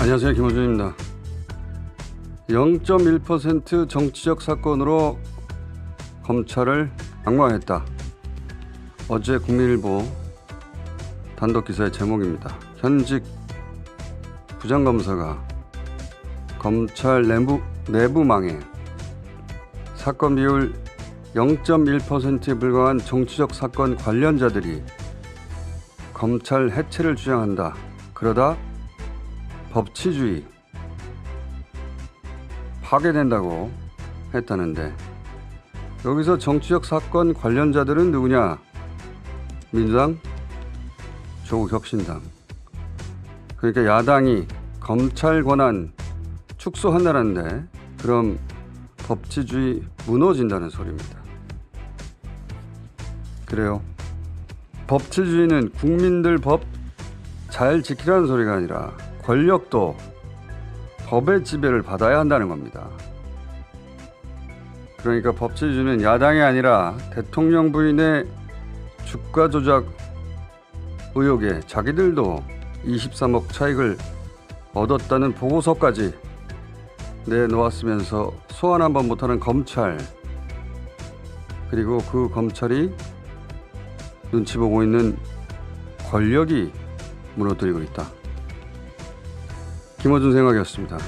안녕하세요. 김호준입니다. 0.1% 정치적 사건으로 검찰을 악마했다. 어제 국민일보 단독 기사의 제목입니다. 현직 부장검사가 검찰 내부, 내부망에 사건 비율 0.1%에 불과한 정치적 사건 관련자들이 검찰 해체를 주장한다. 그러다 법치주의 파괴된다고 했다는데 여기서 정치적 사건 관련자들은 누구냐? 민주당, 조국 혁신당. 그러니까 야당이 검찰 권한 축소한다는데 그럼 법치주의 무너진다는 소리입니다. 그래요. 법치주의는 국민들 법 잘 지키라는 소리가 아니라 권력도 법의 지배를 받아야 한다는 겁니다. 그러니까 법치주의는 야당이 아니라 대통령 부인의 주가 조작 의혹에 자기들도 23억 차익을 얻었다는 보고서까지 내놓았으면서 소환 한번 못하는 검찰 그리고 그 검찰이 눈치 보고 있는 권력이 무너뜨리고 있다. 김어준 생각이었습니다.